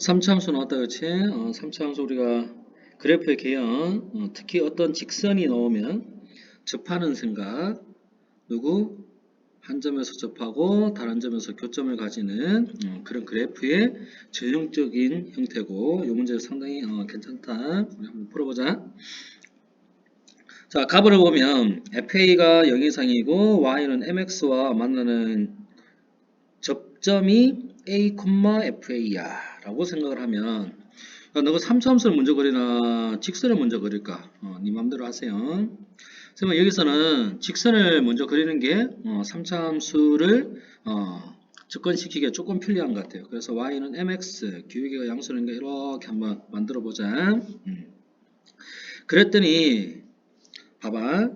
3차함수 나왔다 그치? 어, 3차함수 우리가 그래프의 개형 어, 특히 어떤 직선이 나오면 접하는 생각 누구? 한 점에서 접하고 다른 점에서 교점을 가지는 어, 그런 그래프의 전형적인 형태고 이 문제 상당히 어, 괜찮다 우리 한번 풀어보자 자 값을 보면 FA가 0 이상이고 Y는 MX와 만나는 접점이 A, FA야 라고 생각을 하면 야, 너가 3차함수를 먼저 그리나 직선을 먼저 그릴까? 어, 네 맘대로 하세요. 그러면 여기서는 직선을 먼저 그리는 게 어, 3차함수를 어, 접근시키기가 조금 편리한 것 같아요. 그래서 y는 mx, 기울기가 양수니까 이렇게 한번 만들어 보자. 음. 그랬더니 봐봐.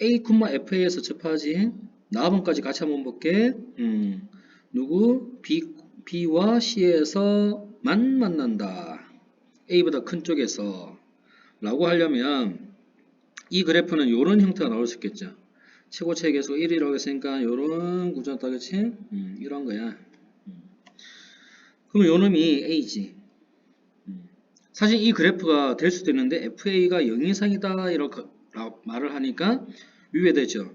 a, fa에서 접하지. 나번까지 같이 한번 볼게. 음. 누구? b, b와 c에서만 만난다. a보다 큰 쪽에서 라고 하려면 이 그래프는 이런 형태가 나올 수 있겠죠. 최고차의 계수 1이라고 했으니까 이런 구조 다 그치? 음, 이런 거야. 음. 그럼 요 놈이 A지. 음. 사실 이 그래프가 될 수도 있는데 FA가 0 이상이다 이렇게 말을 하니까 위배되죠.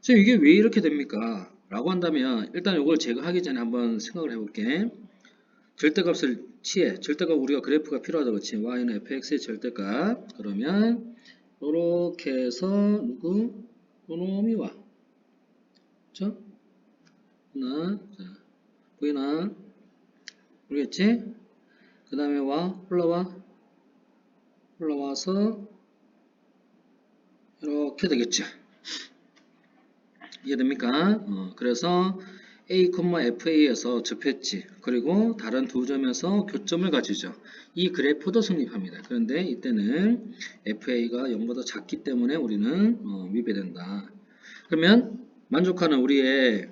선생님 이게 왜 이렇게 됩니까? 라고 한다면 일단 이걸 제거하기 전에 한번 생각을 해볼게. 절대값을 취해. 절대값 우리가 그래프가 필요하다 그치? y는 fx의 절대값. 그러면 요렇게 해서 누구? 요놈이 와. 그쵸? 하나, 자, 보이나? 모르겠지? 그 다음에 와, 올라와. 올라와서 이렇게 되겠죠. 이해됩니까? 어, 그래서 A, FA에서 접했지. 그리고 다른 두 점에서 교점을 가지죠. 이 그래프도 성립합니다. 그런데 이때는 FA가 0보다 작기 때문에 우리는 어, 위배된다. 그러면 만족하는 우리의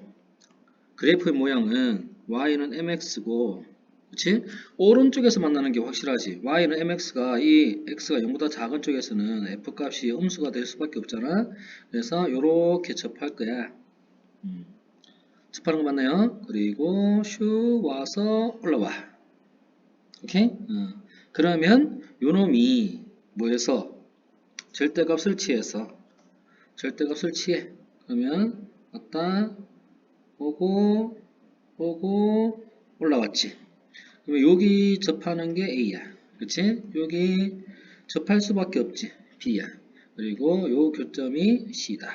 그래프의 모양은 y는 mx고 그치? 오른쪽에서 만나는 게 확실하지. y는 mx가 이 x가 0보다 작은 쪽에서는 f값이 음수가 될 수밖에 없잖아. 그래서 이렇게 접할 거야. 음. 접하는 거 맞나요? 그리고 슈 와서 올라와. 오케이? 어. 그러면 요놈이 뭐해서 절대값을 취해서 절대값을 취해. 그러면 왔다 오고 오고 올라왔지. 그러면 여기 접하는 게 A야. 그치? 여기 접할 수밖에 없지. B야. 그리고 요 교점이 C다.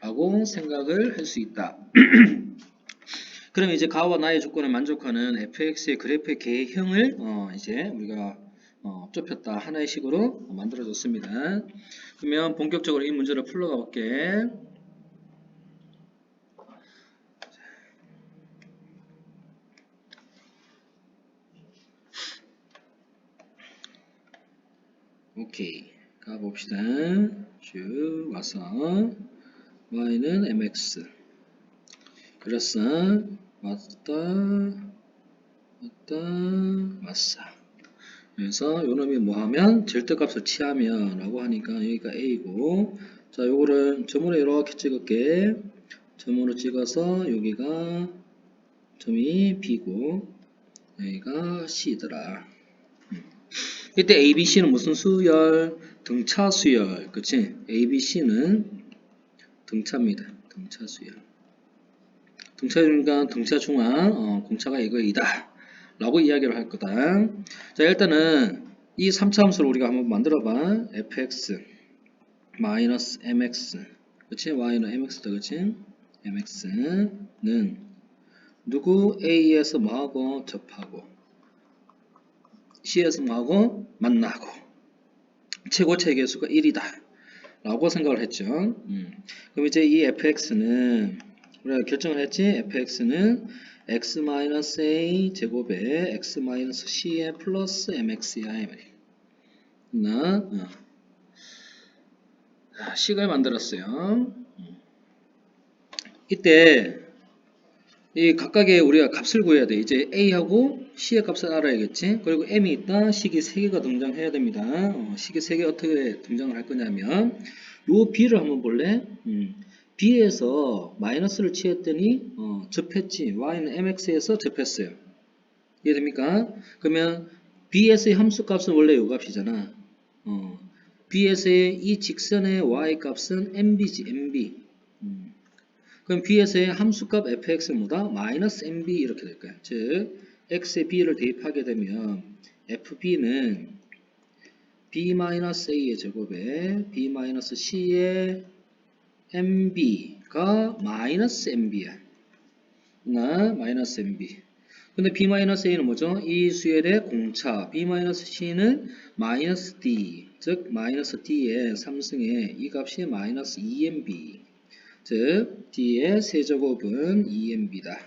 라고 생각을 할 수 있다. 그럼 이제 가와 나의 조건을 만족하는 fx의 그래프의 개형을 어 이제 우리가 어 좁혔다 하나의 식으로 만들어졌습니다. 그러면 본격적으로 이 문제를 풀러가 볼게. 오케이 가봅시다. 쭉 와서 y는 mx. 그랬어 왔다 왔다 왔어. 그래서 요놈이 뭐하면 절대값을 취하면 라고 하니까 여기가 a고. 자 요거를 점으로 이렇게 찍을게. 점으로 찍어서 여기가 점이 b고 여기가 c더라 이때 ABC는 무슨 수열? 등차 수열. 그치? ABC는 등차입니다. 등차 수열. 등차니까 등차 중앙, 어, 공차가 이거이다. 라고 이야기를 할 거다. 자, 일단은 이 3차 함수를 우리가 한번 만들어 봐. fx mx. 그치? y는 mx다. 그치? mx는 누구 a에서 뭐하고 접하고 뭐하고 만나고 최고차의 개수가 1이다 라고 생각을 했죠 음. 그럼 이제 이 fx는 우리가 결정을 했지 fx는 x-a 제곱에 x-c에 플러스 mx야 나 어. 식을 만들었어요 음. 이때 이 각각의 우리가 값을 구해야 돼. 이제 A하고 C의 값을 알아야겠지. 그리고 M이 있다. 식이 3개가 등장해야 됩니다. 어, 식이 3개 어떻게 등장을 할 거냐면 요 B를 한번 볼래? 음, B에서 마이너스를 취했더니 어, 접했지. Y는 MX에서 접했어요. 이해됩니까? 그러면 bs의 함수값은 원래 요 값이잖아. 어, bs의 이 직선의 y 값은 mb지, mb. 음. 그럼 bs의 함수값 fx는 뭐다? 마이너스 mb 이렇게 될 거야. 즉, x에 b를 대입하게 되면 fb는 b-a의 제곱에 b-c의 mb가 마이너스 mb야. 나 마이너스 mb. 근데 b-a는 뭐죠? 이 수열의 공차 b-c는 마이너스 d 즉 마이너스 d의 3승의 이 값이 마이너스 2mb 즉 d의 세제곱은 2mb다.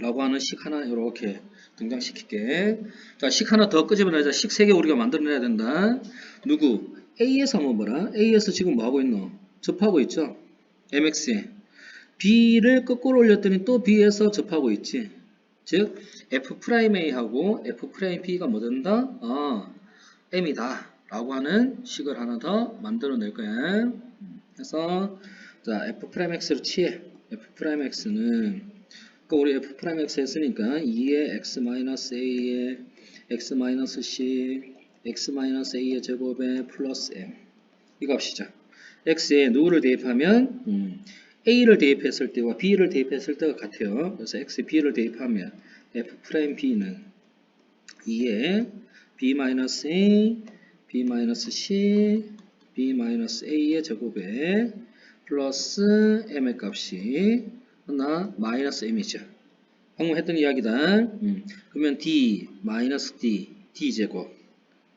라고 하는 식 하나 이렇게 등장시킬게. 자 식 하나 더 끄집어내자. 식 3개 우리가 만들어내야 된다. 누구? A에서 한번 봐라. A에서 지금 뭐하고 있노? 접하고 있죠? MX에. B를 거꾸로 올렸더니 또 B에서 접하고 있지. 즉 F'A하고 F'B가 뭐 된다? 어, M이다. 라고 하는 식을 하나 더 만들어낼 거야. 그래서 자 F'X를 취해. F'X는 그 우리 F'X 했으니까 2의 X-A의 X-C X-A의 제곱에 플러스 M. 이 값이죠 X에 누구를 대입하면? 음, A를 대입했을 때와 B를 대입했을 때가 같아요. 그래서 X에 B를 대입하면 F'B는 2에 B-A, B-C, B-A의 제곱에 플러스 M의 값이 하나 마이너스 M이죠. 방금 했던 이야기다. 음, 그러면 D, 마이너스 D, D 제곱.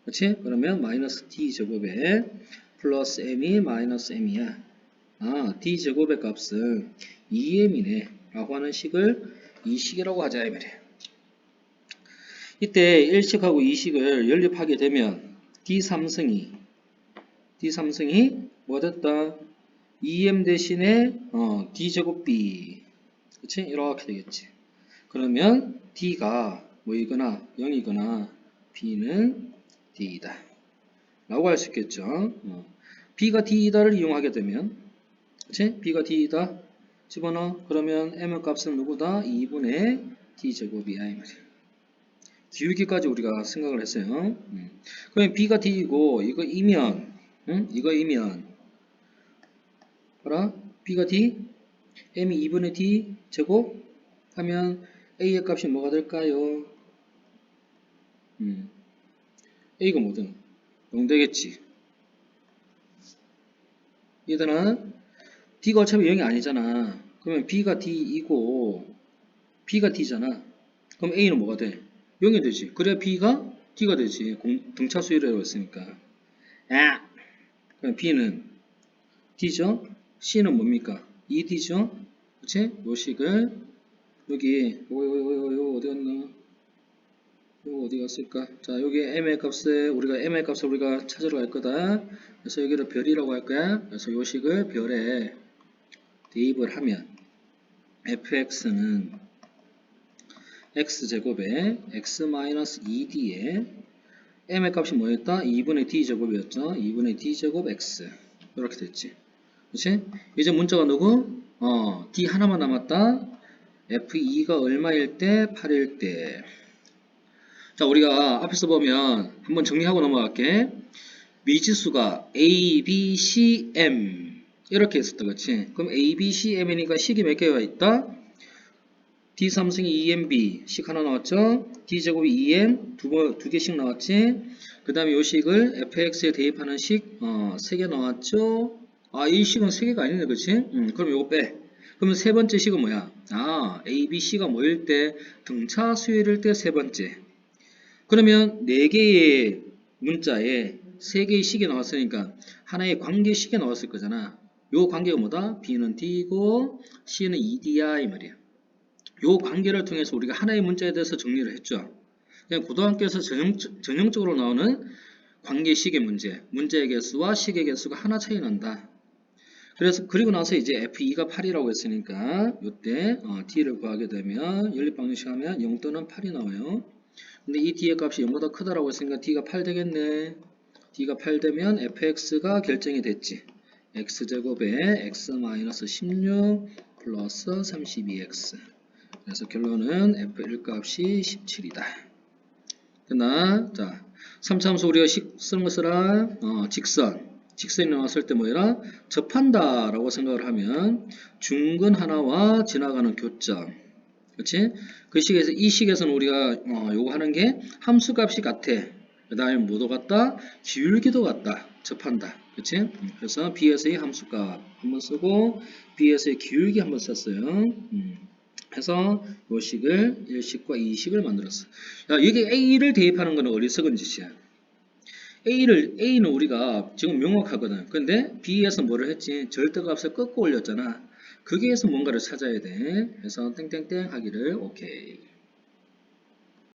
그렇지? 그러면 마이너스 D 제곱에 플러스 M이 마이너스 M이야. 아, d제곱의 값은 2m이네 라고 하는 식을 이 식이라고 하자 이 말이에요. 이때 1식하고 2식을 연립하게 되면 d3승이 d3승이 뭐 됐다? 2m 대신에 어, d제곱 b 그치? 이렇게 되겠지. 그러면 d가 뭐이거나 0이거나 b는 d이다 라고 할 수 있겠죠. 어. b가 d이다를 이용하게 되면 그치? b가 d이다. 집어넣어. 그러면 m의 값은 누구다? 2분의 d제곱이야. 이 말이야. 기울기까지 우리가 생각을 했어요. 음. 그러면 b가 d이고 이거 이면 응? 이거 이면 봐라. b가 d m이 2분의 d 제곱 하면 a의 값이 뭐가 될까요? 음. a가 뭐든 0 되겠지. 얘들아 D가 어차피 0이 아니잖아. 그러면 B가 D이고 B가 D잖아. 그럼 A는 뭐가 돼? 0이 되지. 그래야 B가 D가 되지. 공, 등차 수열이라고 했으니까. 야! 그럼 B는 D죠? C는 뭡니까? 2D죠? 그치? 요 식을 여기 요거 요거 요거 요거 어디 갔나? 요거 어디 갔을까? 자 여기 M의 값에 우리가 M의 값을 우리가 찾으러 갈 거다. 그래서 여기를 별이라고 할 거야. 그래서 요 식을 별에 대입을 하면 fx는 x제곱에 x-2d에 m의 값이 뭐였다? 2분의 d제곱이었죠. 2분의 d제곱 x 이렇게 됐지. 그치? 이제 문자가 누구? 어, d 하나만 남았다. f2가 얼마일 때? 8일 때. 자, 우리가 앞에서 보면 한번 정리하고 넘어갈게. 미지수가 a, b, c, m 이렇게 했었다 그치 그럼 A, B, C, M이니까 식이 몇 개가 있다 D 3승이 2MB 식 하나 나왔죠 D제곱이 2M 두, 번, 두 개씩 나왔지 그 다음에 요 식을 fx에 대입하는 식 어, 3개 나왔죠 아 이 식은 3개가 아니네 그치 음, 그럼 요거 빼 그러면 세 번째 식은 뭐야 아 A, B, C가 뭐일 때 등차 수열일 때 세 번째 그러면 4개의 문자에 3개의 식이 나왔으니까 하나의 관계식이 나왔을 거잖아 요 관계가 뭐다? B는 D고 C는 2D야 이 말이야. 요 관계를 통해서 우리가 하나의 문자에 대해서 정리를 했죠. 그냥 고등학교에서 전형, 전형적으로 나오는 관계식의 문제, 문제의 개수와 식의 개수가 하나 차이 난다. 그래서 그리고 나서 이제 F2가 8이라고 했으니까 이때 어, D를 구하게 되면 연립방정식 하면 0 또는 8이 나와요. 근데 이 D의 값이 0보다 크다라고 했으니까 D가 8 되겠네. D가 8 되면 fx가 결정이 됐지. x제곱에 x-16 플러스 32x 그래서 결론은 f1 값이 17이다. 됐나? 자, 3차함수 우리가 식, 쓰는 것이라 어, 직선. 직선이 나왔을 때 뭐라 접한다 라고 생각을 하면 중근 하나와 지나가는 교점. 그렇지? 그 식에서 이 식에서는 우리가 어, 요거 하는 게 함수 값이 같아. 그 다음에 뭐도 같다? 기울기도 같다. 접한다. 그치? 음, 그래서 B에서의 함수값 한번 쓰고 B에서의 기울기 한번 썼어요. 음, 해서 요 식을 1식과 2식을 만들었어. 야, 여기 A를 대입하는 거는 어리석은 짓이야. A를, A는 우리가 지금 명확하거든. 근데 B에서 뭐를 했지? 절대값을 꺾고 올렸잖아. 거기에서 뭔가를 찾아야 돼. 그래서 땡땡땡 하기를 오케이.